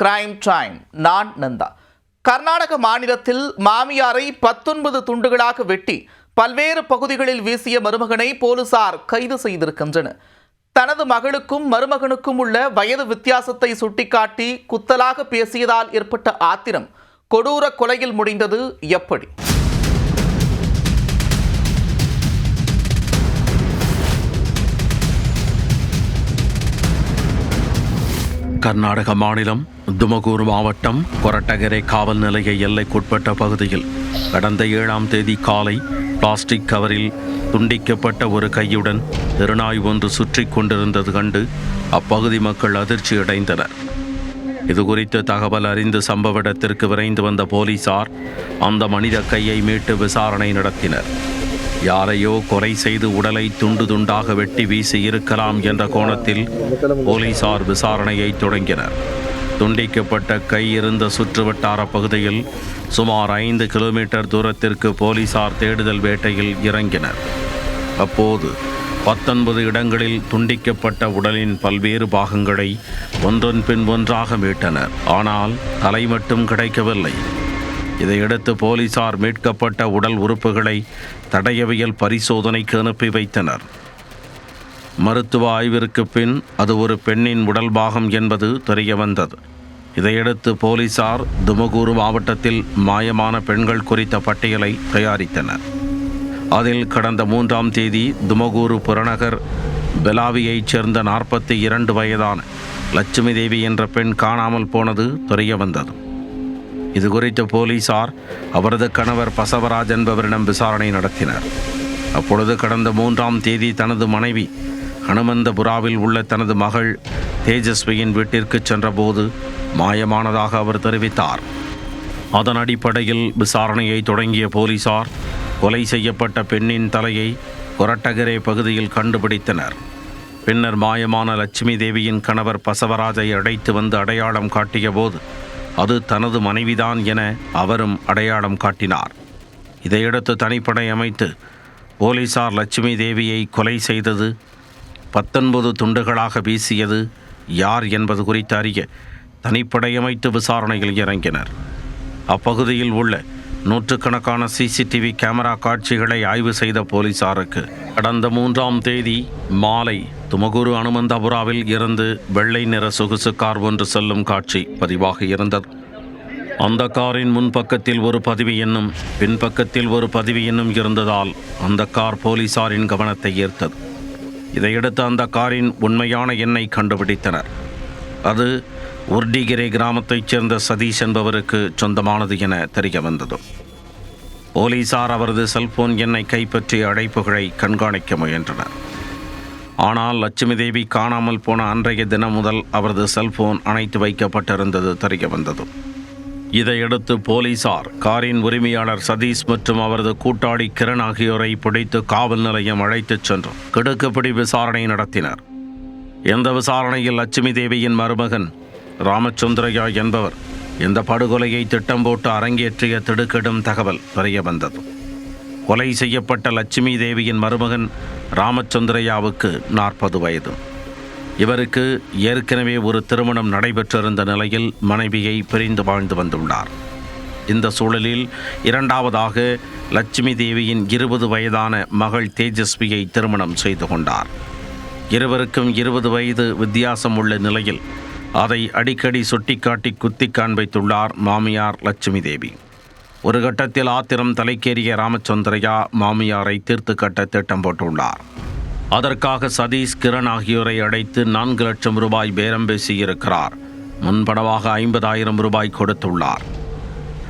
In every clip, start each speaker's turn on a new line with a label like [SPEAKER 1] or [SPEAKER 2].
[SPEAKER 1] Crime time நான் நந்தா. கர்நாடக மாநிலத்தில் மாமியாரை பத்தொன்பது துண்டுகளாக வெட்டி பல்வேறு பகுதிகளில் வீசிய மருமகனை போலீசார் கைது செய்திருக்கின்றனர். தனது மகளுக்கும் மருமகனுக்கும் உள்ள வயது வித்தியாசத்தை சுட்டிக்காட்டி குத்தலாக பேசியதால் ஏற்பட்ட ஆத்திரம் கொடூர கொலையில் முடிந்தது எப்படி?
[SPEAKER 2] கர்நாடக மாநிலம் துமகூர் மாவட்டம் கொரட்டகரை காவல் நிலைய எல்லைக்குட்பட்ட பகுதியில் கடந்த ஏழாம் தேதி காலை பிளாஸ்டிக் கவரில் துண்டிக்கப்பட்ட ஒரு கையுடன் திருநாய் ஒன்று சுற்றி கொண்டிருந்தது கண்டு அப்பகுதி மக்கள் அதிர்ச்சியடைந்தனர் அடைந்தனர். குறித்து தகவல் அறிந்து சம்பவ இடத்திற்கு விரைந்து வந்த போலீசார் அந்த மனித கையை மீட்டு விசாரணை நடத்தினர். யாரையோ கொலை செய்து உடலை துண்டு துண்டாக வெட்டி வீசி இருக்கலாம் என்ற கோணத்தில் போலீசார் விசாரணையை தொடங்கினர். துண்டிக்கப்பட்ட கை இருந்த சுற்றுவட்டார பகுதியில் சுமார் ஐந்து கிலோமீட்டர் தூரத்திற்கு போலீசார் தேடுதல் வேட்டையில் இறங்கினர். அப்போது பத்தொன்பது இடங்களில் துண்டிக்கப்பட்ட உடலின் பல்வேறு பாகங்களை ஒன்றன் பின் ஒன்றாக மீட்டனர். ஆனால் தலை மட்டும் கிடைக்கவில்லை. இதையடுத்து போலீசார் மீட்கப்பட்ட உடல் உறுப்புகளை தடயவியல் பரிசோதனைக்கு அனுப்பி வைத்தனர். மருத்துவ ஆய்விற்கு பின் அது ஒரு பெண்ணின் உடல் பாகம் என்பது தெரிய வந்தது இதையடுத்து போலீசார் துமகூரு மாவட்டத்தில் மாயமான பெண்கள் குறித்த பட்டியலை தயாரித்தனர். அதில் கடந்த மூன்றாம் தேதி துமகூரு புறநகர் பெலாவியைச் சேர்ந்த நாற்பத்தி இரண்டு வயதான லட்சுமி தேவி என்ற பெண் காணாமல் போனது தெரிய வந்தது இது குறித்து போலீசார் அவரது கணவர் பசவராஜ் என்பவரிடம் விசாரணை நடத்தினர். அப்பொழுது கடந்த மூன்றாம் தேதி தனது மனைவி ஹனுமந்தபுராவில் உள்ள தனது மகள் தேஜஸ்வியின் வீட்டிற்கு சென்றபோது மாயமானதாக அவர் தெரிவித்தார். அதன் அடிப்படையில் விசாரணையை தொடங்கிய போலீசார் கொலை செய்யப்பட்ட பெண்ணின் தலையை கொரட்டகரே பகுதியில் கண்டுபிடித்தனர். பின்னர் மாயமான லட்சுமி தேவியின் கணவர் பசவராஜை அடைத்து வந்து அடையாளம் காட்டியபோது அது தனது மனைவிதான் என அவரும் அடையாளம் காட்டினார். இதையடுத்து தனிப்படை அமைத்து போலீசார் லட்சுமி தேவியை கொலை செய்தது பத்தொன்பது துண்டுகளாக வீசியது யார் என்பது குறித்து அறிய தனிப்படை அமைத்து விசாரணையில் இறங்கினர். அப்பகுதியில் உள்ள நூற்றுக்கணக்கான சிசிடிவி கேமரா காட்சிகளை ஆய்வு செய்த போலீசாருக்கு கடந்த மூன்றாம் தேதி மாலை துமகுரு அனுமந்தபுராவில் இருந்து வெள்ளை நிற சொகுசு கார் ஒன்று செல்லும் காட்சி பதிவாக இருந்தது. அந்த காரின் முன்பக்கத்தில் ஒரு பதிவு எண்ணும் பின்பக்கத்தில் ஒரு பதிவு எண்ணும் இருந்ததால் அந்த கார் போலீசாரின் கவனத்தை ஈர்த்தது. இதையடுத்து அந்த காரின் உண்மையான எண்ணை கண்டுபிடித்தனர். அது உர்டிகிரே கிராமத்தைச் சேர்ந்த சதீஷ் என்பவருக்கு சொந்தமானது என தெரிய வந்தது. போலீசார் அவரது செல்போன் எண்ணை கைப்பற்றி அழைப்புகளை கண்காணிக்க முயன்றனர். ஆனால் லட்சுமி தேவி காணாமல் போன அன்றைய தினம் முதல் அவரது செல்போன் அணைத்து வைக்கப்பட்டிருந்தது தெரிய வந்தது. இதையடுத்து போலீசார் காரின் உரிமையாளர் சதீஷ் மற்றும் அவரது கூட்டாளி கிரண் ஆகியோரை பிடித்து காவல் நிலையம் அழைத்துச் சென்று கிடுக்குப்பிடி விசாரணை நடத்தினர். எந்த விசாரணையில் லட்சுமி தேவியின் மருமகன் ராமச்சந்திரயா என்பவர் இந்த படுகொலையை திட்டம் போட்டு அரங்கேற்றிய திடுக்கிடும் தகவல் தெரிய வந்தது. கொலை செய்யப்பட்ட லட்சுமி தேவியின் மருமகன் ராமச்சந்திரயாவுக்கு நாற்பது வயது. இவருக்கு ஏற்கனவே ஒரு திருமணம் நடைபெற்றிருந்த நிலையில் மனைவியை பிரிந்து வாழ்ந்து வந்துள்ளார். இந்த சூழலில் இரண்டாவதாக லட்சுமி தேவியின் இருபது வயதான மகள் தேஜஸ்வியை திருமணம் செய்து கொண்டார். இருவருக்கும் இருபது வயது வித்தியாசம் உள்ள நிலையில் அதை அடிக்கடி சுட்டிக்காட்டி குத்தி காண்பித்துள்ளார் மாமியார் லட்சுமி தேவி ஒரு கட்டத்தில் ஆத்திரம் தலைக்கேறிய ராமச்சந்திரையா மாமியாரை தீர்த்து கட்ட திட்டம் போட்டுள்ளார். அதற்காக சதீஷ் கிரண் ஆகியோரை அடைத்து நான்கு லட்சம் ரூபாய் பேரம் பேசியிருக்கிறார். முன்பணமாக ஐம்பதாயிரம் ரூபாய் கொடுத்துள்ளார்.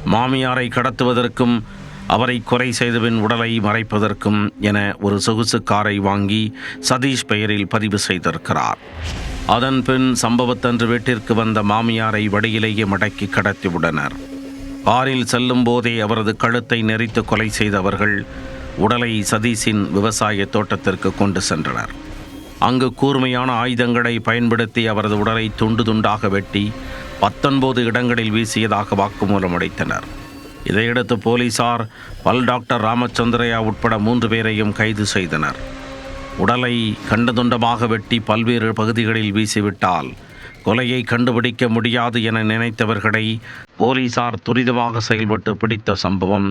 [SPEAKER 2] மாமியாரை கடத்துவதற்கும் அவரை கொலை செய்தபின் உடலை மறைப்பதற்கும் என ஒரு சொகுசு காரை வாங்கி சதீஷ் பெயரில் பதிவு செய்திருக்கிறார். அதன் பின் சம்பவத்தன்று வீட்டிற்கு வந்த மாமியாரை வடியிலேயே மடக்கி கடத்திவிட்டனர் காரில் செல்லும் போதே அவரது கழுத்தை நெறித்து கொலை செய்தவர்கள் உடலை சதீஷின் விவசாய தோட்டத்திற்கு கொண்டு சென்றனர். அங்கு கூர்மையான ஆயுதங்களை பயன்படுத்தி அவரது உடலை துண்டு துண்டாக வெட்டி பத்தொன்பது இடங்களில் வீசியதாக வாக்குமூலம் அளித்தனர். இதையடுத்து போலீசார் பல் டாக்டர் ராமச்சந்திரையா உட்பட மூன்று பேரையும் கைது செய்தனர். உடலை கண்டதுண்டமாக வெட்டி பல்வேறு பகுதிகளில் வீசிவிட்டால் கொலையை கண்டுபிடிக்க முடியாது என நினைத்தவர்களை போலீசார் துரிதமாக செயல்பட்டு பிடித்த சம்பவம்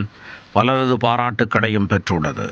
[SPEAKER 2] பலரது பாராட்டுக்களையும் பெற்றுள்ளது.